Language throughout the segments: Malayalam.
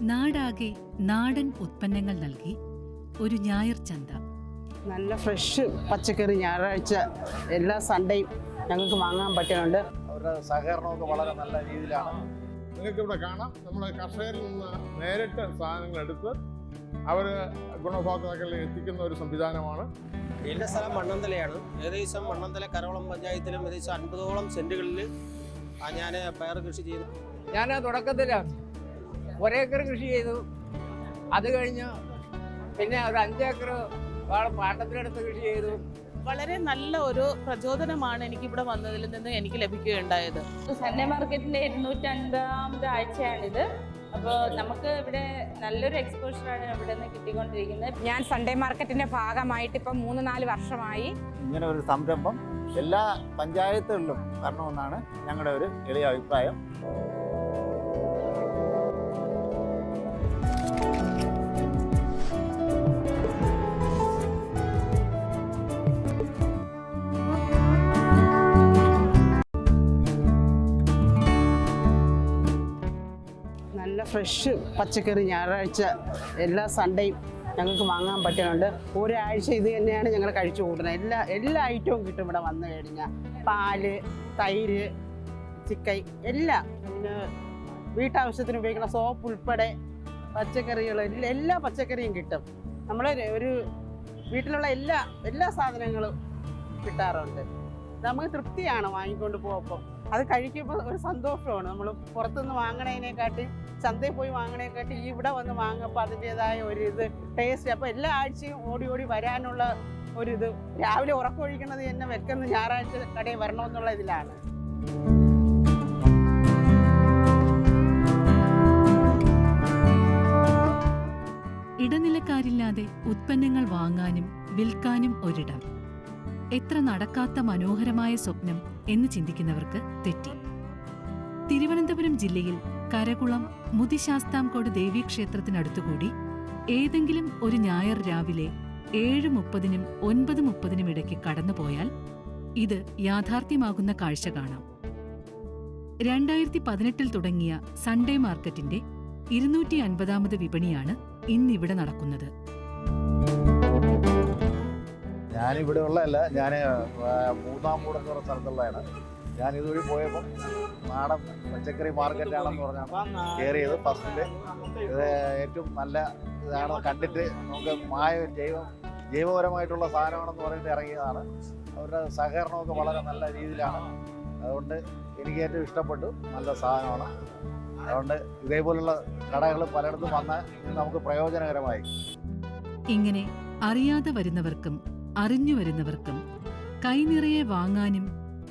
നാടാകെ നാടൻ ഉത്പന്നങ്ങൾ നൽകി ഒരു ഞായർ ചന്ത. നല്ല ഫ്രഷ് പച്ചക്കറി ഞായറാഴ്ച എല്ലാ സൺഡേയും ഞങ്ങൾക്ക് വാങ്ങാൻ പറ്റുന്നുണ്ട്. അവരുടെ സഹകരണമൊക്കെ വളരെ നല്ല രീതിയിലാണ്. നിങ്ങൾക്ക് ഇവിടെ കാണാം. നമ്മൾ കർഷകരിൽ നിന്ന് നേരിട്ട് സാധനങ്ങൾ എടുത്ത് അവർ ഗുണഭോക്താക്കളിൽ എത്തിക്കുന്ന ഒരു സംവിധാനമാണ്. എന്റെ സ്ഥലം മണ്ണന്തലയാണ്. ഏകദേശം മണ്ണന്തല കരവളം പഞ്ചായത്തിലും ഏകദേശം അൻപതോളം സെന്റുകളിൽ ഞാൻ പയർ കൃഷി ചെയ്തു. ഞാൻ തുടക്കത്തിലാണ്. ഒരേക്കർ കൃഷി ചെയ്തു. അത് കഴിഞ്ഞ് പിന്നെ ഒരു അഞ്ചേക്കർ പാട്ടത്തിനടുത്ത് കൃഷി ചെയ്തു. വളരെ നല്ല ഒരു പ്രചോദനമാണ് എനിക്ക് ഇവിടെ വന്നതിൽ നിന്ന് എനിക്ക് ലഭിക്കുകയുണ്ടായത്. സൺഡേ മാർക്കറ്റിന്റെ ഇരുന്നൂറ്റി അൻപതാമത് ആഴ്ചയാണിത്. അപ്പോൾ നമുക്ക് ഇവിടെ നല്ലൊരു എക്സ്പോഷറാണ് ഇവിടെ നിന്ന് കിട്ടിക്കൊണ്ടിരിക്കുന്നത്. ഞാൻ സൺഡേ മാർക്കറ്റിന്റെ ഭാഗമായിട്ട് ഇപ്പം മൂന്ന് നാല് വർഷമായി. ഇങ്ങനെ ഒരു സംരംഭം എല്ലാ പഞ്ചായത്തുകളിലും വരണമെന്നാണ് ഞങ്ങളുടെ ഒരു എളിയ അഭിപ്രായം. ഫ്രഷ് പച്ചക്കറി ഞായറാഴ്ച എല്ലാ സൺഡേയും ഞങ്ങൾക്ക് വാങ്ങാൻ പറ്റുന്നുണ്ട്. ഒരാഴ്ച ഇത് തന്നെയാണ് ഞങ്ങൾ കഴിച്ചു കൂട്ടുന്നത്. എല്ലാ എല്ലാ ഐറ്റവും കിട്ടും ഇവിടെ വന്നു കഴിഞ്ഞാൽ പാൽ തൈര് ചിക്കൻ എല്ലാം. പിന്നെ വീട്ടാവശ്യത്തിന് ഉപയോഗിക്കുന്ന സോപ്പ് ഉൾപ്പെടെ പച്ചക്കറികൾ എല്ലാ പച്ചക്കറിയും കിട്ടും. നമ്മൾ ഒരു വീട്ടിലുള്ള എല്ലാ എല്ലാ സാധനങ്ങളും കിട്ടാറുണ്ട്. നമുക്ക് തൃപ്തിയാണ് വാങ്ങിക്കൊണ്ട് പോകുമ്പോൾ അത് കഴിക്കുമ്പോൾ ഒരു സന്തോഷമാണ്. നമ്മൾ പുറത്തുനിന്ന് വാങ്ങണതിനെക്കാട്ടി ചന്തയിൽ പോയി വാങ്ങണേക്കാട്ടി ഇവിടെ വന്ന് വാങ്ങുമ്പോൾ അതിന്റെതായ ഒരു ഇത് ടേസ്റ്റ് അപ്പോൾ എല്ലാ ആഴ്ചയും ഓടി ഓടി വരാനുള്ള ഒരിത് രാവിലെ ഉറക്കമൊഴിക്കണത് തന്നെ വെക്കുന്ന ഞായറാഴ്ച കടയിൽ വരണമെന്നുള്ള ഇതിലാണ്. ഇടനിലക്കാരില്ലാതെ ഉത്പന്നങ്ങൾ വാങ്ങാനും വിൽക്കാനും ഒരിടം. എത്ര നടക്കാത്ത മനോഹരമായ സ്വപ്നം എന്ന് ചിന്തിക്കുന്നവർക്ക് തെറ്റി. തിരുവനന്തപുരം ജില്ലയിൽ കരകുളം മുതിശാസ്താംകോട് ദേവീക്ഷേത്രത്തിനടുത്തുകൂടി ഏതെങ്കിലും ഒരു ഞായർ രാവിലെ ഏഴ് മുപ്പതിനും ഒൻപത് മുപ്പതിനും ഇടയ്ക്ക് കടന്നുപോയാൽ ഇത് യാഥാർത്ഥ്യമാകുന്ന കാഴ്ച കാണാം. രണ്ടായിരത്തി പതിനെട്ടിൽ തുടങ്ങിയ സൺഡേ മാർക്കറ്റിന്റെ ഇരുന്നൂറ്റി അൻപതാമത് വിപണിയാണ് ഇന്നിവിടെ നടക്കുന്നത്. ഞാനിവിടെ ഉള്ളതല്ല ഞാൻ മൂന്നാം കൂടെ എന്ന് പറഞ്ഞ സ്ഥലത്തുള്ളതാണ്. ഞാൻ ഇതുവഴി പോയപ്പോൾ നാടൻ പച്ചക്കറി മാർക്കറ്റാണെന്ന് പറഞ്ഞാണ് കയറിയത് ഫസ്റ്റിൽ ഇത് ഏറ്റവും നല്ല ഇതാണ് കണ്ടിട്ട് നമുക്ക് മായ ജൈവ ജൈവപരമായിട്ടുള്ള സാധനമാണെന്ന് പറഞ്ഞിട്ട് ഇറങ്ങിയതാണ്. അവരുടെ സഹകരണമൊക്കെ വളരെ നല്ല രീതിയിലാണ്. അതുകൊണ്ട് എനിക്ക് ഏറ്റവും ഇഷ്ടപ്പെട്ടു. നല്ല സാധനമാണ്. അതുകൊണ്ട് ഇതേപോലുള്ള കടകൾ പലയിടത്തും വന്നാൽ നമുക്ക് പ്രയോജനകരമായി. ഇങ്ങനെ അറിയാതെ വരുന്നവർക്കും അറിഞ്ഞു വരുന്നവർക്കും കൈനിറയെ വാങ്ങാനും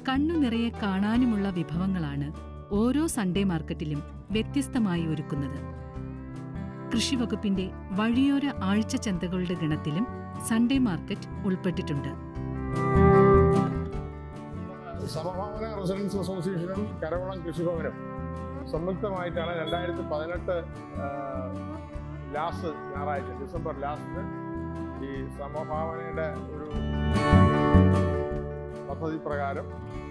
കണ്ണു നിറയെ കാണാനുമുള്ള വിഭവങ്ങളാണ് ഓരോ സൺഡേ മാർക്കറ്റിലും വ്യത്യസ്തമായി ഒരുക്കുന്നത്. കൃഷിവകുപ്പിന്റെ വഴിയോര ആഴ്ച ചന്തകളുടെ ഗണത്തിലും സൺഡേ മാർക്കറ്റ് ഉൾപ്പെട്ടിട്ടുണ്ട്. സമഭാവന റെസിഡൻസ് അസോസിയേഷനും കരവളം കൃഷിഭവനും സംയുക്തമായിട്ടാണ് രണ്ടായിരത്തി പതിനെട്ട് ലാസ്റ്റ് ഞായറാഴ്ച ഡിസംബർ ലാസ്റ്റ് ഈ സമഭാവനയുടെ ഒരു പദ്ധതി പ്രകാരം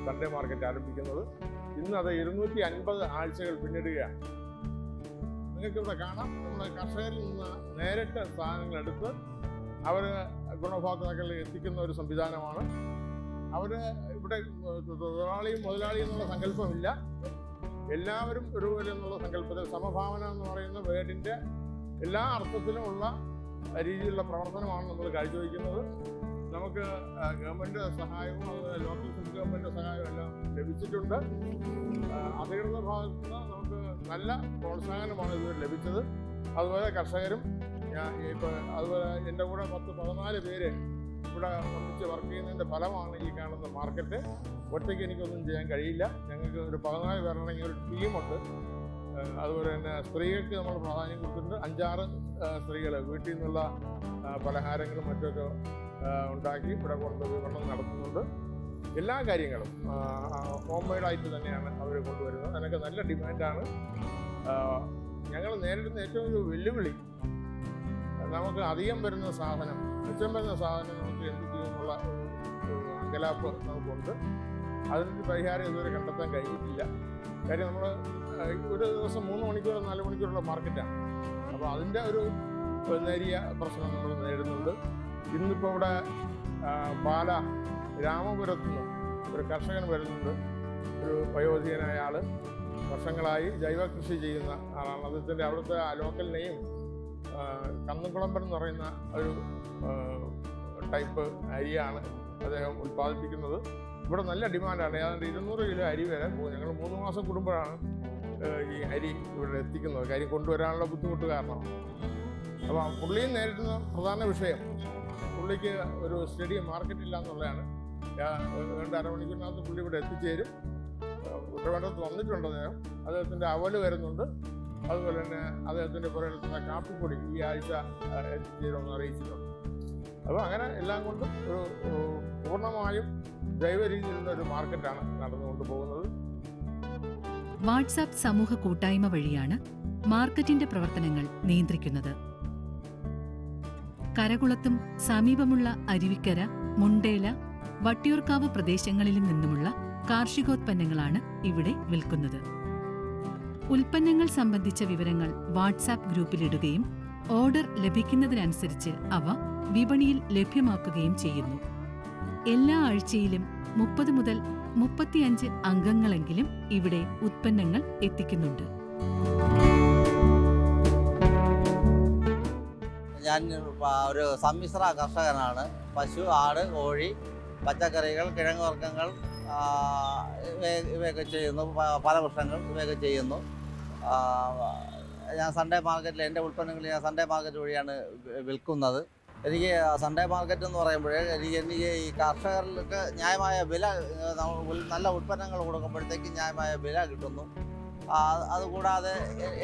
സൺഡേ മാർക്കറ്റ് ആരംഭിക്കുന്നത്. ഇന്ന് അത് ഇരുന്നൂറ്റി അൻപത് ആഴ്ചകൾ പിന്നിടുകയാണ്. നിങ്ങൾക്ക് ഇവിടെ കാണാം. നമ്മുടെ കർഷകരിൽ നിന്ന് നേരിട്ട് സാധനങ്ങൾ എടുത്ത് അവർ ഗുണഭോക്താക്കളിൽ എത്തിക്കുന്ന ഒരു സംവിധാനമാണ്. അവർ ഇവിടെ തൊഴിലാളിയും മുതലാളിയും എന്നുള്ള സങ്കല്പമില്ല. എല്ലാവരും ഒരുപോലെ എന്നുള്ള സങ്കല്പത്തിൽ സമഭാവന എന്ന് പറയുന്ന വേർഡിന്റെ എല്ലാ അർത്ഥത്തിലും ഉള്ള രീതിയിലുള്ള പ്രവർത്തനമാണ് നമ്മൾ കാഴ്ചവെക്കുന്നത് നമുക്ക് ഗവൺമെന്റ് സഹായവും അതുപോലെ ലോക്കൽ സെൻട്രൽ ഗവൺമെന്റ് സഹായവും എല്ലാം ലഭിച്ചിട്ടുണ്ട്. അധികൃത ഭാഗത്ത് നിന്ന് നമുക്ക് നല്ല പ്രോത്സാഹനമാണ് ഇതുവരെ ലഭിച്ചത്. അതുപോലെ കർഷകരും ഞാൻ ഇപ്പോൾ അതുപോലെ എന്റെ കൂടെ പത്ത് പതിനാല് പേര് ഇവിടെ ഒന്നിച്ച് വർക്ക് ചെയ്യുന്നതിന്റെ ഫലമാണ് ഈ കാണുന്ന മാർക്കറ്റ് ഒറ്റയ്ക്ക് എനിക്കൊന്നും ചെയ്യാൻ കഴിയില്ല. ഞങ്ങൾക്ക് ഒരു പതിനാല് പേരുണ്ടെങ്കിൽ ഒരു ടീമുണ്ട് അതുപോലെ തന്നെ സ്ത്രീകൾക്ക് നമ്മൾ പ്രാധാന്യം കൊടുത്തിട്ടുണ്ട്. അഞ്ചാറ് സ്ത്രീകൾ വീട്ടിൽ നിന്നുള്ള പലഹാരങ്ങളും മറ്റൊക്കെ ഉണ്ടാക്കി ഇവിടെ കൊണ്ട് വിപണനം നടത്തുന്നുണ്ട്. എല്ലാ കാര്യങ്ങളും ഹോം മെയ്ഡായിട്ട് തന്നെയാണ് അവർ കൊണ്ടുവരുന്നത്. അതിനൊക്കെ നല്ല ഡിമാൻഡാണ്. ഞങ്ങൾ നേരിടുന്ന ഏറ്റവും ഒരു വെല്ലുവിളി നമുക്ക് അധികം വരുന്ന സാധനം മിച്ചം വരുന്ന സാധനം നമുക്ക് എന്ത് ചെയ്യുമെന്നുള്ള അങ്കലാപ്പ് നമുക്കുണ്ട്. അതിനൊരു പരിഹാരം ഇതുവരെ കണ്ടെത്താൻ കഴിഞ്ഞിട്ടില്ല. കാര്യം നമ്മൾ ഒരു ദിവസം മൂന്ന് മണിക്കൂർ നാല് മണിക്കൂറുള്ള മാർക്കറ്റാണ് അപ്പോൾ അതിന്റെ ഒരു നേരിയ പ്രശ്നം നമ്മൾ നേരിടുന്നുണ്ട്. ഇന്നിപ്പോൾ ഇവിടെ പാല രാമപുരത്ത് നിന്ന് ഒരു കർഷകൻ വരുന്നുണ്ട്. ഒരു വയോധികനായ ആൾ വർഷങ്ങളായി ജൈവ കൃഷി ചെയ്യുന്ന ആളാണ്. അദ്ദേഹത്തിന്റെ അവിടുത്തെ ലോക്കൽ നെയ്യും കന്നുകുളമ്പൻ എന്ന് പറയുന്ന ഒരു ടൈപ്പ് അരിയാണ് അദ്ദേഹം ഉൽപ്പാദിപ്പിക്കുന്നത്. ഇവിടെ നല്ല ഡിമാൻഡാണ് ഏതാണ്ട് ഇരുന്നൂറ് കിലോ അരി വരെ ഞങ്ങൾ മൂന്ന് മാസം കൂടുമ്പോഴാണ് ഈ അരി ഇവിടെ എത്തിക്കുന്നത് കാര്യം കൊണ്ടുവരാനുള്ള ബുദ്ധിമുട്ട് കാരണം. അപ്പോൾ പുള്ളിയും നേരിടുന്ന പ്രധാന വിഷയം പുള്ളിക്ക് ഒരു സ്റ്റഡി മാർക്കറ്റ് ഇല്ല എന്നുള്ളതാണ് രണ്ട് അരമണിക്കൂറിനകത്ത് പുള്ളി ഇവിടെ എത്തിച്ചേരും. ഉത്തരവാദിത്തത്ത് വന്നിട്ടുണ്ട് അദ്ദേഹം. അദ്ദേഹത്തിന്റെ അവൽ വരുന്നുണ്ട്. അതുപോലെ തന്നെ അദ്ദേഹത്തിന്റെ പുറകിലെത്തുന്ന കാപ്പിപ്പൊടി ഈ ആഴ്ച എത്തിച്ചേരുമെന്ന് അറിയിച്ചിട്ടുണ്ട്. അപ്പോൾ അങ്ങനെ എല്ലാം കൊണ്ടും ഒരു പൂർണമായും ജൈവ രീതിയിലുള്ള ഒരു മാർക്കറ്റാണ് നടന്നുകൊണ്ട് പോകുന്നത്. വാട്സാപ്പ് സമൂഹ കൂട്ടായ്മ വഴിയാണ് മാർക്കറ്റിന്റെ പ്രവർത്തനങ്ങൾ നിയന്ത്രിക്കുന്നത്. കരകുളത്തും സമീപമുള്ള അരുവിക്കര മുണ്ടേല വട്ടിയൂർക്കാവ് പ്രദേശങ്ങളിലും നിന്നുമുള്ള കാർഷികോത്പന്നങ്ങളാണ് ഇവിടെ വിൽക്കുന്നത്. ഉൽപ്പന്നങ്ങൾ സംബന്ധിച്ച വിവരങ്ങൾ വാട്സാപ്പ് ഗ്രൂപ്പിലിടുകയും ഓർഡർ ലഭിക്കുന്നതിനനുസരിച്ച് അവ വിപണിയിൽ ലഭ്യമാക്കുകയും ചെയ്യുന്നു. എല്ലാ ആഴ്ചയിലും മുപ്പത് മുതൽ മുപ്പത്തിയഞ്ച് അംഗങ്ങളെങ്കിലും ഇവിടെ ഉത്പന്നങ്ങൾ എത്തിക്കുന്നുണ്ട്. ഞാൻ ഒരു സമ്മിശ്ര കർഷകനാണ്. പശു ആട് കോഴി പച്ചക്കറികൾ കിഴങ്ങ് വർഗങ്ങൾ ഇവയൊക്കെ ചെയ്യുന്നു. പല ഫലവൃക്ഷങ്ങൾ ഇവയൊക്കെ ചെയ്യുന്നു. ഞാൻ സൺഡേ മാർക്കറ്റിൽ എന്റെ ഉൽപ്പന്നങ്ങൾ ഞാൻ സൺഡേ മാർക്കറ്റ് വഴിയാണ് വിൽക്കുന്നത്. എനിക്ക് സൺഡേ മാർക്കറ്റ് എന്ന് പറയുമ്പോഴേ എനിക്ക് എനിക്ക് ഈ കർഷകർക്ക് ന്യായമായ വില നല്ല ഉൽപ്പന്നങ്ങൾ കൊടുക്കുമ്പോഴത്തേക്ക് ന്യായമായ വില കിട്ടുന്നു. അതുകൂടാതെ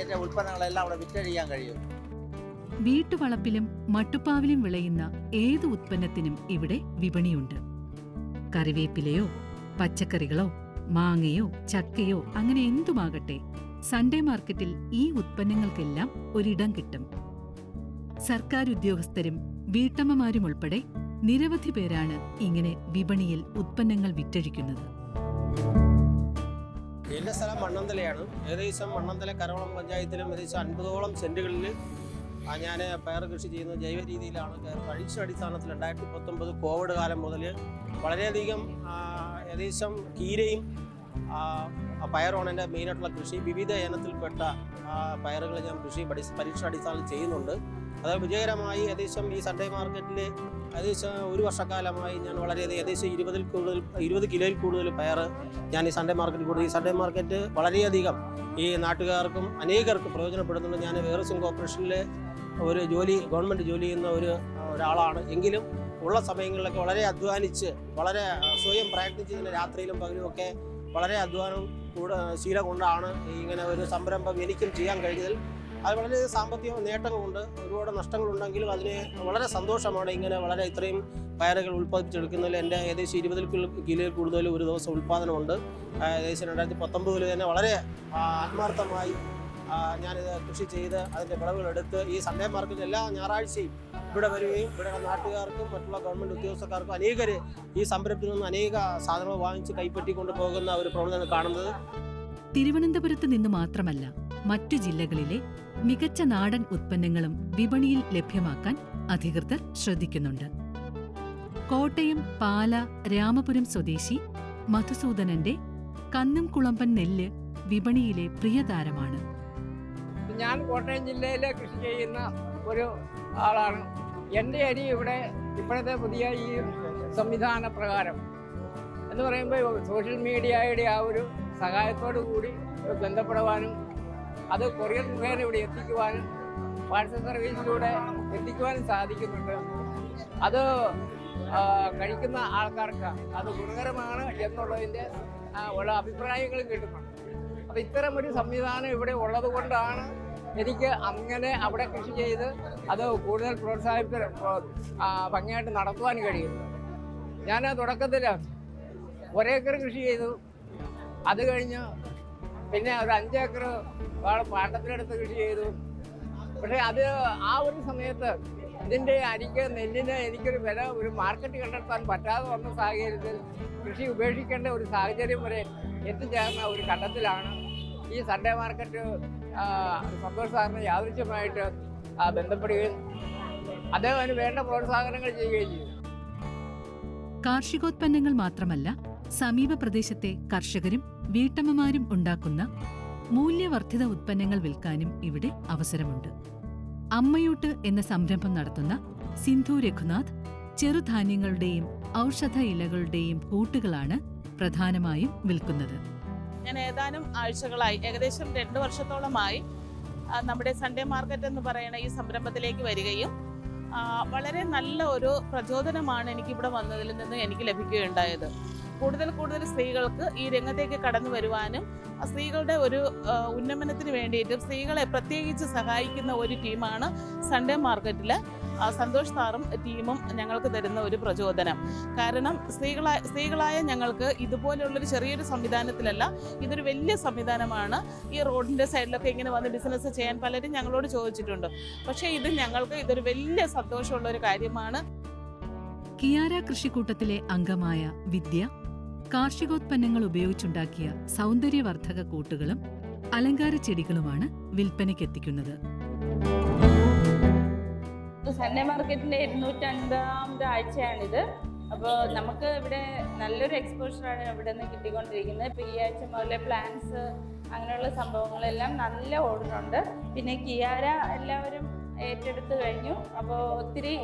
എന്റെ ഉൽപ്പന്നങ്ങളെല്ലാം അവിടെ വിറ്റഴിയാൻ കഴിയും. വീട്ടുവളപ്പിലും മട്ടുപ്പാവിലും വിളയുന്ന ഏത് ഉത്പന്നത്തിനും ഇവിടെ വിപണിയുണ്ട്. കറിവേപ്പിലയോ പച്ചക്കറികളോ മാങ്ങയോ ചക്കയോ അങ്ങനെ എന്തുമാകട്ടെ സൺഡേ മാർക്കറ്റിൽ ഈ ഉത്പന്നങ്ങൾക്കെല്ലാം ഒരിടം കിട്ടും. സർക്കാർ ഉദ്യോഗസ്ഥരും വീട്ടമ്മമാരും ഉൾപ്പെടെ നിരവധി പേരാണ് ഇങ്ങനെ വിപണിയിൽ ഉത്പന്നങ്ങൾ വിറ്റഴിക്കുന്നത്. എന്റെ സ്ഥലം മണ്ണന്തലയാണ്. ഏകദേശം മണ്ണന്തല കരവളം പഞ്ചായത്തിലും ഏകദേശം അൻപതോളം സെന്റുകളിൽ ഞാൻ പയർ കൃഷി ചെയ്യുന്ന ജൈവ രീതിയിലാണ്. കഴിച്ച അടിസ്ഥാനത്തിൽ രണ്ടായിരത്തി പത്തൊമ്പത് കോവിഡ് കാലം മുതൽ വളരെയധികം ഏകദേശം കീരയും പയറാണ് എന്റെ മെയിനായിട്ടുള്ള കൃഷി. വിവിധ ഇനത്തിൽപ്പെട്ട പയറുകൾ ഞാൻ കൃഷി പരീക്ഷ അടിസ്ഥാനത്തിൽ ചെയ്യുന്നുണ്ട്. അത് വിജയകരമായി ഏകദേശം ഈ സൺഡേ മാർക്കറ്റിൽ ഏകദേശം ഒരു വർഷക്കാലമായി ഞാൻ വളരെ ഏകദേശം ഇരുപതിൽ കൂടുതൽ ഇരുപത് കിലോയിൽ കൂടുതൽ പയർ ഞാൻ ഈ സൺഡേ മാർക്കറ്റിൽ കൂടി ഈ സൺഡേ മാർക്കറ്റ് വളരെയധികം ഈ നാട്ടുകാർക്കും അനേകർക്കും പ്രയോജനപ്പെടുന്നുണ്ട്. ഞാൻ വേറസും കോർപ്പറേഷനിലെ ഒരു ജോലി ഗവൺമെന്റ് ജോലി ചെയ്യുന്ന ഒരു ഒരാളാണ്. എങ്കിലും ഉള്ള സമയങ്ങളിലൊക്കെ വളരെ അധ്വാനിച്ച് വളരെ സ്വയം പ്രയത്നിച്ച് ഇങ്ങനെ രാത്രിയിലും പകലുമൊക്കെ വളരെ അധ്വാനം കൂടെ ശീലം കൊണ്ടാണ് ഇങ്ങനെ ഒരു സംരംഭം എനിക്കും ചെയ്യാൻ കഴിഞ്ഞതിൽ അത് വളരെ സാമ്പത്തിക നേട്ടങ്ങളുണ്ട്. ഒരുപാട് നഷ്ടങ്ങളുണ്ടെങ്കിലും അതിന് വളരെ സന്തോഷമാണ് ഇങ്ങനെ വളരെ ഇത്രയും പയറുകൾ ഉൽപ്പാദിപ്പിച്ചെടുക്കുന്നതിൽ. എന്റെ ഏകദേശം ഇരുപതിൽ കിലോയിൽ കൂടുതൽ ഒരു ദിവസം ഉൽപ്പാദനമുണ്ട്. ഏകദേശം രണ്ടായിരത്തി പത്തൊമ്പതിൽ തന്നെ വളരെ ആത്മാർത്ഥമായി ഞാനിത് കൃഷി ചെയ്ത് അതിന്റെ വിളവുകളെടുത്ത് ഈ സൺഡേ മാർക്കറ്റ് എല്ലാ ഞായറാഴ്ചയും ഇവിടെ വരികയും ഇവിടെ നാട്ടുകാർക്കും മറ്റുള്ള ഗവൺമെന്റ് ഉദ്യോഗസ്ഥർക്കും അനേകർ ഈ സംരംഭത്തിൽ നിന്ന് അനേക സാധനങ്ങൾ വാങ്ങിച്ച് കൈപ്പറ്റിക്കൊണ്ട് കൊണ്ടുപോകുന്ന ഒരു പ്രവണതയാണ് കാണുന്നത്. തിരുവനന്തപുരത്ത് നിന്ന് മാത്രമല്ല മറ്റു ജില്ലകളിലെ മികച്ച നാടൻ ഉത്പന്നങ്ങളും വിപണിയിൽ ലഭ്യമാക്കാൻ അധികൃതർ ശ്രദ്ധിക്കുന്നുണ്ട്. കോട്ടയം പാല രാമപുരം സ്വദേശി മധുസൂദനന്റെ കന്നും കുളമ്പൻ നെല്ല് വിപണിയിലെ പ്രിയതാരമാണ്. ഞാൻ കോട്ടയം ജില്ലയിലെ കൃഷി ചെയ്യുന്ന ഒരു ആളാണ്. എന്റെ അരി ഇവിടെ ഇപ്പോഴത്തെ പുതിയ ഈ സംവിധാന പ്രകാരം എന്ന് പറയുമ്പോൾ സോഷ്യൽ മീഡിയയുടെ ആ ഒരു സഹായത്തോടു കൂടി ബന്ധപ്പെടുവാനും അത് കൊറിയർ മുഖേന ഇവിടെ എത്തിക്കുവാനും വാട്സപ്പ് സർവീസിലൂടെ എത്തിക്കുവാനും സാധിക്കുന്നുണ്ട്. അത് കഴിക്കുന്ന ആൾക്കാർക്ക് അത് ഗുണകരമാണ് എന്നുള്ളതിന്റെ ഉള്ള അഭിപ്രായങ്ങളും കിട്ടുന്നുണ്ട്. അപ്പോൾ ഇത്തരം ഒരു സംവിധാനം ഇവിടെ ഉള്ളത് കൊണ്ടാണ് എനിക്ക് അങ്ങനെ അവിടെ കൃഷി ചെയ്ത് അത് കൂടുതൽ പ്രോത്സാഹിപ്പിക്കാൻ ആ, ഭംഗിയായിട്ട് നടത്തുവാൻ കഴിയുന്നത്. ഞാൻ തുടക്കത്തിൽ ഒരേക്കർ കൃഷി ചെയ്തു. അത് കഴിഞ്ഞ് പിന്നെ ഒരു അഞ്ചേക്കർ പാട്ടത്തിനെടുത്ത് കൃഷി ചെയ്തു. പക്ഷെ അത് ആ ഒരു സമയത്ത് ഇതിന്റെ അരിക്ക് നെല്ലിന് എനിക്കൊരു വില ഒരു മാർക്കറ്റ് കണ്ടെത്താൻ പറ്റാതെ വന്ന സാഹചര്യത്തിൽ കൃഷി ഉപേക്ഷിക്കേണ്ട ഒരു സാഹചര്യം വരെ എത്തിച്ചേർന്ന ഒരു ഘട്ടത്തിലാണ് ഈ സൺഡേ മാർക്കറ്റ് സന്തോഷ് സാറിന് യാദൃശ്യമായിട്ട് ബന്ധപ്പെടുകയും അദ്ദേഹം അതിന് വേണ്ട പ്രോത്സാഹനങ്ങൾ ചെയ്യുകയും ചെയ്തു. കാർഷികോത്പന്നങ്ങൾ മാത്രമല്ല സമീപ പ്രദേശത്തെ കർഷകരും വീട്ടമ്മമാരും ഉണ്ടാക്കുന്ന മൂല്യവർദ്ധിത ഉത്പന്നങ്ങൾ വിൽക്കാനും ഇവിടെ അവസരമുണ്ട്. അമ്മയൂട്ട് എന്ന സംരംഭം നടത്തുന്ന സിന്ധു രഘുനാഥ് ചെറുധാന്യങ്ങളുടെയും ഔഷധ ഇലകളുടെയും കൂട്ടുകളാണ് പ്രധാനമായും വിൽക്കുന്നത്. ഞാൻ ഏതാനും ആഴ്ചകളായി ഏകദേശം രണ്ട് വർഷത്തോളമായി നമ്മുടെ സൺഡേ മാർക്കറ്റ് എന്ന് പറയുന്ന ഈ സംരംഭത്തിലേക്ക് വരികയും വളരെ നല്ല ഒരു പ്രചോദനമാണ് എനിക്കിവിടെ വന്നതിൽ നിന്ന് എനിക്ക് ലഭിക്കുകയുണ്ടായത്. കൂടുതൽ കൂടുതൽ സ്ത്രീകൾക്ക് ഈ രംഗത്തേക്ക് കടന്നു വരുവാനും സ്ത്രീകളുടെ ഒരു ഉന്നമനത്തിന് വേണ്ടിയിട്ടും സ്ത്രീകളെ പ്രത്യേകിച്ച് സഹായിക്കുന്ന ഒരു ടീമാണ് സൺഡേ മാർക്കറ്റിൽ സന്തോഷ് സാറും ടീമും ഞങ്ങൾക്ക് തരുന്ന ഒരു പ്രചോദനം. കാരണം സ്ത്രീകളായ സ്ത്രീകളായ ഞങ്ങൾക്ക് ഇതുപോലെയുള്ളൊരു ചെറിയൊരു സംവിധാനത്തിലല്ല ഇതൊരു വലിയ സംവിധാനമാണ്. ഈ റോഡിന്റെ സൈഡിലൊക്കെ ഇങ്ങനെ വന്ന് ബിസിനസ് ചെയ്യാൻ പലരും ഞങ്ങളോട് ചോദിച്ചിട്ടുണ്ട്. പക്ഷേ ഇത് ഞങ്ങൾക്ക് ഇതൊരു വലിയ സന്തോഷമുള്ള ഒരു കാര്യമാണ്. കിയാര കൃഷിക്കൂട്ടത്തിലെ അംഗമായ വിദ്യ കാർഷികോത്പന്നങ്ങൾ ഉപയോഗിച്ചുണ്ടാക്കിയ സൗന്ദര്യവർദ്ധക കൂട്ടുകളും അലങ്കാര ചെടികളുമാണ് വിൽപ്പനയ്ക്കെത്തിക്കുന്നത് സൺഡേ മാർക്കറ്റിന്റെ ഇരുന്നൂറ്റൻപതാമത് ആഴ്ചയാണിത്. അപ്പോൾ നമുക്ക് ഇവിടെ നല്ലൊരു എക്സ്പോഷറാണ് ഇവിടെ നിന്ന് കിട്ടിക്കൊണ്ടിരിക്കുന്നത്. ഇപ്പോൾ ഈ ആഴ്ച മുതലെ പ്ലാന്റ്സ് അങ്ങനെയുള്ള സംഭവങ്ങളെല്ലാം നല്ല ഓർഡറുണ്ട് പിന്നെ കിയാര എല്ലാവരും ഏറ്റെടുത്ത് കഴിഞ്ഞു. അപ്പോൾ ഒത്തിരി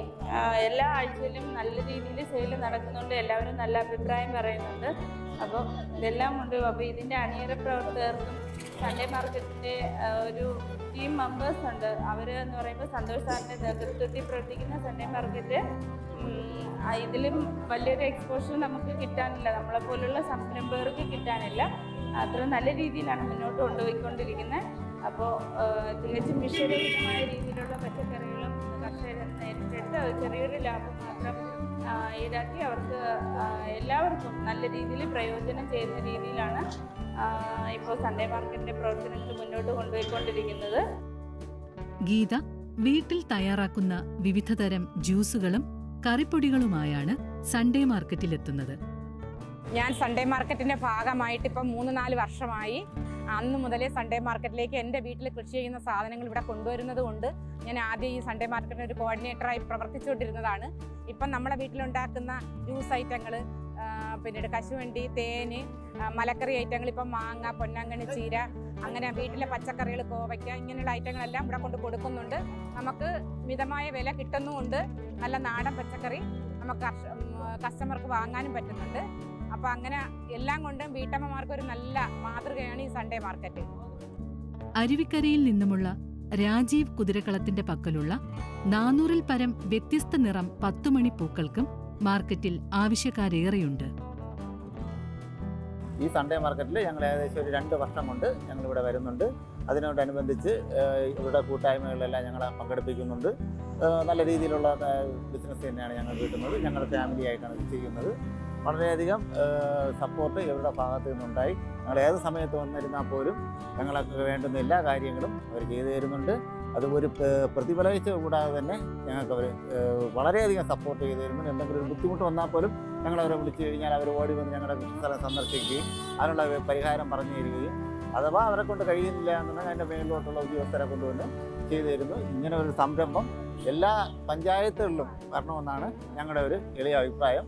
എല്ലാ ആഴ്ചയിലും നല്ല രീതിയിൽ സെയിൽ നടക്കുന്നുണ്ട്. എല്ലാവരും നല്ല അഭിപ്രായം പറയുന്നുണ്ട്. അപ്പോൾ ഇതെല്ലാം ഉണ്ട്. അപ്പോൾ ഇതിന്റെ അണിയറ പ്രവർത്തകർക്കും സൺഡേ മാർക്കറ്റിന്റെ ഒരു ടീം മെമ്പേഴ്സ് ഉണ്ട്. അവർ എന്ന് പറയുമ്പോൾ സന്തോഷ് സാറിന്റെ നേതൃത്വത്തിൽ പ്രവർത്തിക്കുന്ന സൺഡേ മാർക്കറ്റ് ഇതിലും വലിയൊരു എക്സ്പോഷർ നമുക്ക് കിട്ടാനില്ല. നമ്മളെ പോലുള്ള സംരംഭകർക്ക് കിട്ടാനില്ല. അത്ര നല്ല രീതിയിലാണ് മുന്നോട്ട് കൊണ്ടുപോയിക്കൊണ്ടിരിക്കുന്നത് അപ്പോൾ തികച്ചും വിഷരഹിതമായ രീതിയിലുള്ള പച്ചക്കറികളും കർഷകർ നേരിട്ടെടുത്ത് അത് ചെറിയൊരു ലാഭം മാത്രം ഈടാക്കി അവർക്ക് എല്ലാവർക്കും നല്ല രീതിയിൽ പ്രയോജനം ചെയ്യുന്ന രീതിയിലാണ് ഇപ്പോൾ സൺഡേ മാർക്കറ്റിന്റെ പ്രവർത്തനങ്ങൾ മുന്നോട്ട് കൊണ്ടുപോയിക്കൊണ്ടിരിക്കുന്നത്. ഗീത വീട്ടിൽ തയ്യാറാക്കുന്ന വിവിധതരം ജ്യൂസുകളും കറിപ്പൊടികളുമായാണ് സൺഡേ മാർക്കറ്റിലെത്തുന്നത് ഞാൻ സൺഡേ മാർക്കറ്റിന്റെ ഭാഗമായിട്ട് ഇപ്പം മൂന്ന് നാല് വർഷമായി അന്ന് മുതലേ സൺഡേ മാർക്കറ്റിലേക്ക് എന്റെ വീട്ടിൽ കൃഷി ചെയ്യുന്ന സാധനങ്ങൾ ഇവിടെ കൊണ്ടുവരുന്നത് കൊണ്ട് ഞാൻ ആദ്യം ഈ സൺഡേ മാർക്കറ്റിന് ഒരു കോർഡിനേറ്ററായി പ്രവർത്തിച്ചുകൊണ്ടിരുന്നതാണ്. ഇപ്പം നമ്മളെ വീട്ടിലുണ്ടാക്കുന്ന ജ്യൂസ് ഐറ്റങ്ങൾ പിന്നീട് കശുവണ്ടി തേന് മലക്കറി ഐറ്റങ്ങൾ ഇപ്പം മാങ്ങ പൊന്നാങ്കണ്ണി ചീര അങ്ങനെ വീട്ടിലെ പച്ചക്കറികൾ കോവയ്ക്ക ഇങ്ങനെയുള്ള ഐറ്റങ്ങളെല്ലാം ഇവിടെ കൊണ്ട് കൊടുക്കുന്നുണ്ട്. നമുക്ക് മിതമായ വില കിട്ടുന്നുമുണ്ട്. നല്ല നാടൻ പച്ചക്കറി നമുക്ക് കസ്റ്റമർക്ക് വാങ്ങാനും പറ്റുന്നുണ്ട്. അപ്പോൾ അങ്ങനെ എല്ലാം കൊണ്ടും വീട്ടമ്മമാർക്ക് ഒരു നല്ല മാതൃകയാണ് ഈ സൺഡേ മാർക്കറ്റ് അരുവിക്കരയിൽ നിന്നുമുള്ള രാജീവ് കുതിരക്കളത്തിന്റെ പക്കലുള്ള നാനൂറിൽ പരം വ്യത്യസ്ത നിറം പത്തുമണി പൂക്കൾക്കും മാർക്കറ്റിൽ ആവശ്യക്കാരേറെയുണ്ട്. ഈ സൺഡേ മാർക്കറ്റിൽ ഞങ്ങൾ ഏകദേശം ഒരു രണ്ട് വർഷം കൊണ്ട് ഞങ്ങൾ ഇവിടെ വരുന്നുണ്ട്. അതിനോടനുബന്ധിച്ച് ഇവിടെ കൂട്ടായ്മകളിലെല്ലാം ഞങ്ങൾ പങ്കെടുപ്പിക്കുന്നുണ്ട്. നല്ല രീതിയിലുള്ള ബിസിനസ് തന്നെയാണ് ഞങ്ങൾ കിട്ടുന്നത്. ഞങ്ങൾ ഫാമിലി ആയിട്ടാണ് ചെയ്യുന്നത്. വളരെയധികം സപ്പോർട്ട് ഇവരുടെ ഭാഗത്തു നിന്നുണ്ടായി. ഞങ്ങൾ ഏത് സമയത്ത് വന്നിരുന്നാൽ പോലും ഞങ്ങൾക്ക് വേണ്ടുന്ന എല്ലാ കാര്യങ്ങളും അവർ ചെയ്തു തരുന്നുണ്ട്. അത് ഒരു പ്രതിഫലിച്ച് കൂടാതെ തന്നെ ഞങ്ങൾക്ക് അവർ വളരെയധികം സപ്പോർട്ട് ചെയ്തു തരുന്നുണ്ട്. എന്തെങ്കിലും ഒരു ബുദ്ധിമുട്ട് വന്നാൽ പോലും ഞങ്ങളവരെ വിളിച്ചു കഴിഞ്ഞാൽ അവർ ഓടി വന്ന് ഞങ്ങളുടെ സ്ഥലം സന്ദർശിക്കുകയും അതിനുള്ള പരിഹാരം പറഞ്ഞു തരികയും അഥവാ അവരെ കൊണ്ട് കഴിയുന്നില്ല എന്നുണ്ടെങ്കിൽ അതിന്റെ മേലിലോട്ടുള്ള ഉദ്യോഗസ്ഥരെ കൊണ്ടുവന്ന് ചെയ്തു തരുന്നു. ഇങ്ങനെ ഒരു സംരംഭം എല്ലാ പഞ്ചായത്തുകളിലും വരണമെന്നാണ് ഞങ്ങളുടെ ഒരു എളിയ അഭിപ്രായം.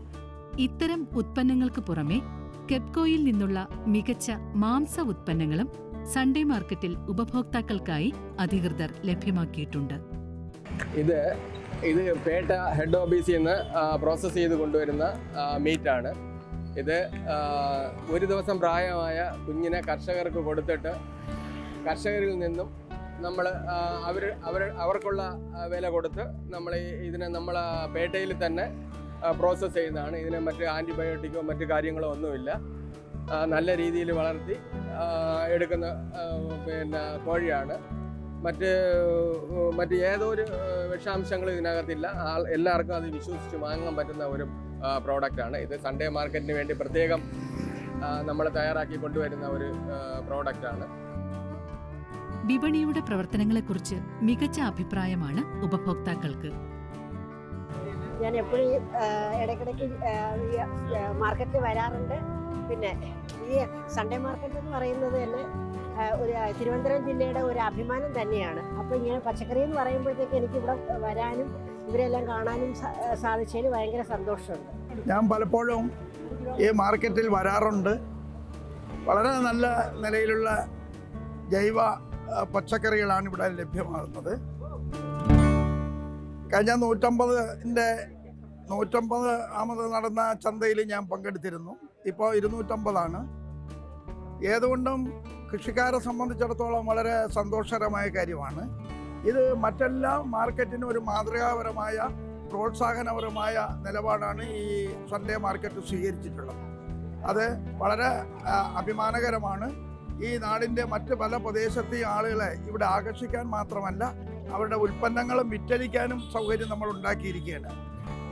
ഇത്തരം ഉത്പന്നങ്ങൾക്ക് പുറമെ കെപ്കോയിൽ നിന്നുള്ള മികച്ച മാംസ ഉത്പന്നങ്ങളും സൺഡേ മാർക്കറ്റിൽ ഉപഭോക്താക്കൾക്കായി അധികൃതർ ലഭ്യമാക്കിയിട്ടുണ്ട്. ഇത് ഇത് പേട്ട ഹെഡ് ഓഫീസിൽ നിന്ന് പ്രോസസ്സ് ചെയ്ത് കൊണ്ടുവരുന്ന മീറ്റ് ആണ്. ഇത് ഒരു ദിവസം പ്രായമായ കുഞ്ഞിനെ കർഷകർക്ക് കൊടുത്തിട്ട് കർഷകരിൽ നിന്നും നമ്മൾ അവർ അവർ അവർക്കുള്ള വില കൊടുത്ത് നമ്മൾ ഇതിനെ നമ്മൾ പേട്ടയിൽ തന്നെ പ്രോസസ്സ് ചെയ്യുന്നതാണ്. ഇതിന് മറ്റ് ആന്റിബയോട്ടിക്കോ മറ്റ് കാര്യങ്ങളോ ഒന്നുമില്ല. നല്ല രീതിയിൽ വളർത്തി എടുക്കുന്ന പിന്നെ കോഴിയാണ്. മറ്റ് മറ്റ് ഏതൊരു വിഷാംശങ്ങളും ഇതിനകത്തില്ല. ആൾ എല്ലാവർക്കും അത് വിശ്വസിച്ച് വാങ്ങാൻ പറ്റുന്ന ഒരു പ്രോഡക്റ്റാണ് ഇത് സൺഡേ മാർക്കറ്റിന് വേണ്ടി പ്രത്യേകം നമ്മൾ തയ്യാറാക്കി കൊണ്ടുവരുന്ന ഒരു പ്രോഡക്റ്റാണ് വിപണിയുടെ പ്രവർത്തനങ്ങളെക്കുറിച്ച് മികച്ച അഭിപ്രായമാണ് ഉപഭോക്താക്കൾക്ക്. ഞാൻ എപ്പോഴും ഇടയ്ക്കിടയ്ക്ക് മാർക്കറ്റിൽ വരാറുണ്ട്. പിന്നെ ഈ സൺഡേ മാർക്കറ്റ് എന്ന് പറയുന്നത് തന്നെ ഒരു തിരുവനന്തപുരം ജില്ലയുടെ ഒരു അഭിമാനം തന്നെയാണ്. അപ്പോൾ ഇങ്ങനെ പച്ചക്കറി എന്ന് പറയുമ്പോഴത്തേക്ക് എനിക്ക് ഇവിടെ വരാനും ഇവരെല്ലാം കാണാനും സാധിച്ചതിൽ ഭയങ്കര സന്തോഷമുണ്ട്. ഞാൻ പലപ്പോഴും ഈ മാർക്കറ്റിൽ വരാറുണ്ട്. വളരെ നല്ല നിലയിലുള്ള ജൈവ പച്ചക്കറികളാണ് ഇവിടെ ലഭ്യമാകുന്നത്. കഴിഞ്ഞ നൂറ്റമ്പതിന്റെ നൂറ്റമ്പത് ആമത് നടന്ന ചന്തയിൽ ഞാൻ പങ്കെടുത്തിരുന്നു. ഇപ്പോൾ ഇരുന്നൂറ്റമ്പതാണ്. ഏതുകൊണ്ടും കൃഷിക്കാരെ സംബന്ധിച്ചിടത്തോളം വളരെ സന്തോഷകരമായ കാര്യമാണ്. ഇത് മറ്റെല്ലാ മാർക്കറ്റിനും ഒരു മാതൃകാപരമായ പ്രോത്സാഹനപരമായ നിലപാടാണ് ഈ സൺഡേ മാർക്കറ്റ് സ്വീകരിച്ചിട്ടുള്ളത്. അത് വളരെ അഭിമാനകരമാണ്. ഈ നാടിന്റെ മറ്റ് പല പ്രദേശത്തെയും ആളുകളെ ഇവിടെ ആകർഷിക്കാൻ മാത്രമല്ല അവരുടെ ഉൽപ്പന്നങ്ങളും വിറ്റഴിക്കാനും സൗകര്യം നമ്മൾ ഉണ്ടാക്കിയിരിക്കുകയാണ്.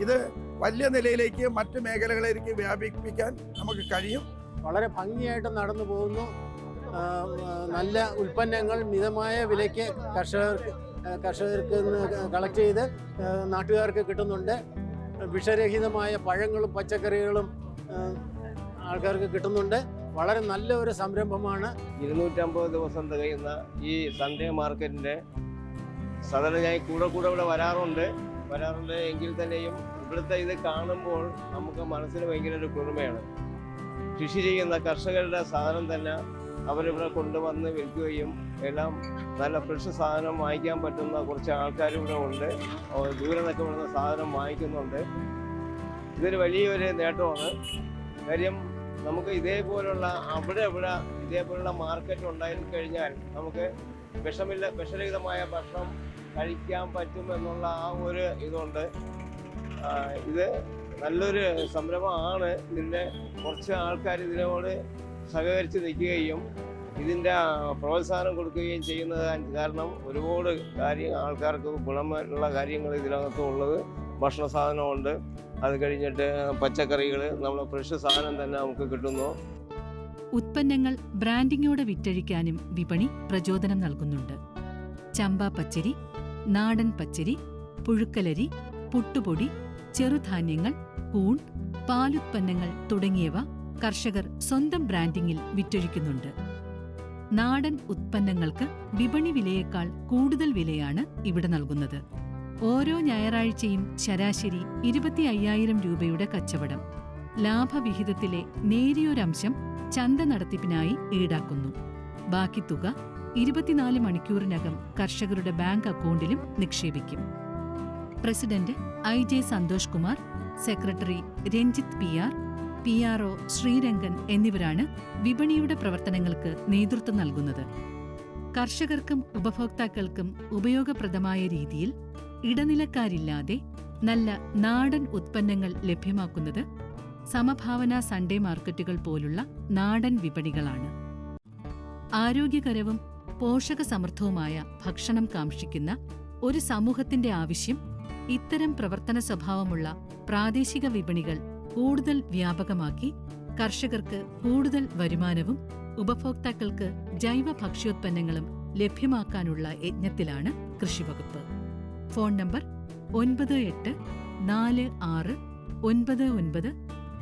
ഇത് വലിയ നിലയിലേക്ക് മറ്റ് മേഖലകളിലേക്ക് വ്യാപിപ്പിക്കാൻ നമുക്ക് കഴിയും. വളരെ ഭംഗിയായിട്ട് നടന്നു പോകുന്നു. നല്ല ഉൽപ്പന്നങ്ങൾ മിതമായ വിലയ്ക്ക് കർഷകർക്ക് കർഷകർക്ക് കളക്ട് ചെയ്ത് നാട്ടുകാർക്ക് കിട്ടുന്നുണ്ട്. വിഷരഹിതമായ പഴങ്ങളും പച്ചക്കറികളും ആൾക്കാർക്ക് കിട്ടുന്നുണ്ട്. വളരെ നല്ല ഒരു സംരംഭമാണ്. ഇരുന്നൂറ്റമ്പത് ദിവസം തികയുന്ന ഈ സൺഡേ മാർക്കറ്റിന്റെ സാധാരണ ഞാൻ കൂടെ കൂടെ ഇവിടെ വരാറുണ്ട്. വരാറുണ്ട് എങ്കിൽ തന്നെയും ഇവിടുത്തെ ഇത് കാണുമ്പോൾ നമുക്ക് മനസ്സിന് ഭയങ്കര ഒരു കുളിർമയാണ്. കൃഷി ചെയ്യുന്ന കർഷകരുടെ സാധനം തന്നെ അവരിവിടെ കൊണ്ടുവന്ന് വിൽക്കുകയും എല്ലാം നല്ല ഫ്രഷ് സാധനം വാങ്ങിക്കാൻ പറ്റുന്ന കുറച്ച് ആൾക്കാർ ഇവിടെ ഉണ്ട്. ദൂരെ നിന്നൊക്കെ വിടുന്ന സാധനം വാങ്ങിക്കുന്നുണ്ട്. ഇതൊരു വലിയൊരു നേട്ടമാണ്. കാര്യം നമുക്ക് ഇതേപോലുള്ള അവിടെ ഇവിടെ ഇതേപോലുള്ള മാർക്കറ്റ് ഉണ്ടായി കഴിഞ്ഞാൽ നമുക്ക് വിഷമില്ല വിഷരഹിതമായ ഭക്ഷണം കഴിക്കാൻ പറ്റും എന്നുള്ള ആ ഒരു ഇതുണ്ട്. ഇത് നല്ലൊരു സംരംഭമാണ്. ഇതിന്റെ കുറച്ച് ആൾക്കാർ ഇതിനോട് സഹകരിച്ച് നിൽക്കുകയും ഇതിന്റെ പ്രോത്സാഹനം കൊടുക്കുകയും ചെയ്യുന്നത് കാരണം ഒരുപാട് കാര്യം ആൾക്കാർക്ക് ഗുണമുള്ള കാര്യങ്ങൾ ഇതിനകത്ത് ഉള്ളത്. ഭക്ഷണ സാധനമുണ്ട്. അത് കഴിഞ്ഞിട്ട് പച്ചക്കറികൾ നമ്മൾ ഫ്രഷ് സാധനം തന്നെ നമുക്ക് കിട്ടുന്നു. ഉത്പന്നങ്ങൾ ബ്രാൻഡിങ്ങോടെ വിറ്റഴിക്കാനും വിപണി പ്രചോദനം നൽകുന്നുണ്ട്. ചമ്പ പച്ചരി നാടൻ പച്ചരി പുഴുക്കലരി പുട്ടുപൊടി ചെറുധാന്യങ്ങൾ കൂൺ പാലുത്പന്നങ്ങൾ തുടങ്ങിയവ കർഷകർ സ്വന്തം ബ്രാൻഡിംഗിൽ വിറ്റഴിക്കുന്നുണ്ട്. നാടൻ ഉത്പന്നങ്ങൾക്ക് വിപണി വിലയേക്കാൾ കൂടുതൽ വിലയാണ് ഇവിടെ നൽകുന്നത്. ഓരോ ഞായറാഴ്ചയും ശരാശരി ഇരുപത്തി അയ്യായിരം രൂപയുടെ കച്ചവടം ലാഭവിഹിതത്തിലെ നേരിയൊരംശം ചന്ത നടത്തിപ്പിനായി ഈടാക്കുന്നു. ബാക്കി തുക ഇരുപത്തിനാല് മണിക്കൂറിനകം കർഷകരുടെ ബാങ്ക് അക്കൗണ്ടിലും നിക്ഷേപിക്കും. President I J Santhosh Kumar secretary Ranjith P R P R O Sreerangan എന്നിവരാണ് വിപണിയുടെ പ്രവർത്തനങ്ങൾക്ക് നേതൃത്വം നൽകുന്നത്. കർഷകർക്കും ഉപഭോക്താക്കൾക്കും ഉപയോഗപ്രദമായ രീതിയിൽ ഇടനിലക്കാരില്ലാതെ നല്ല നാടൻ ഉത്പന്നങ്ങൾ ലഭ്യമാക്കുന്നത് സമഭാവന സൺഡേ മാർക്കറ്റുകൾ പോലുള്ള നാടൻ വിപണികളാണ്. ആരോഗ്യകരവും പോഷകസമൃദ്ധവുമായ ഭക്ഷണം കാക്ഷിക്കുന്ന ഒരു സമൂഹത്തിന്റെ ആവശ്യം ഇത്തരം പ്രവർത്തന സ്വഭാവമുള്ള പ്രാദേശിക വിപണികൾ കൂടുതൽ വ്യാപകമാക്കി കർഷകർക്ക് കൂടുതൽ വരുമാനവും ഉപഭോക്താക്കൾക്ക് ജൈവ ഭക്ഷ്യോത്പന്നങ്ങളും ലഭ്യമാക്കാനുള്ള യജ്ഞത്തിലാണ് കൃഷിവകുപ്പ്. ഫോൺ നമ്പർ ഒൻപത് എട്ട് നാല് ആറ് ഒൻപത് ഒൻപത്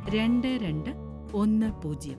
രണ്ട് രണ്ട് ഒന്ന് പൂജ്യം.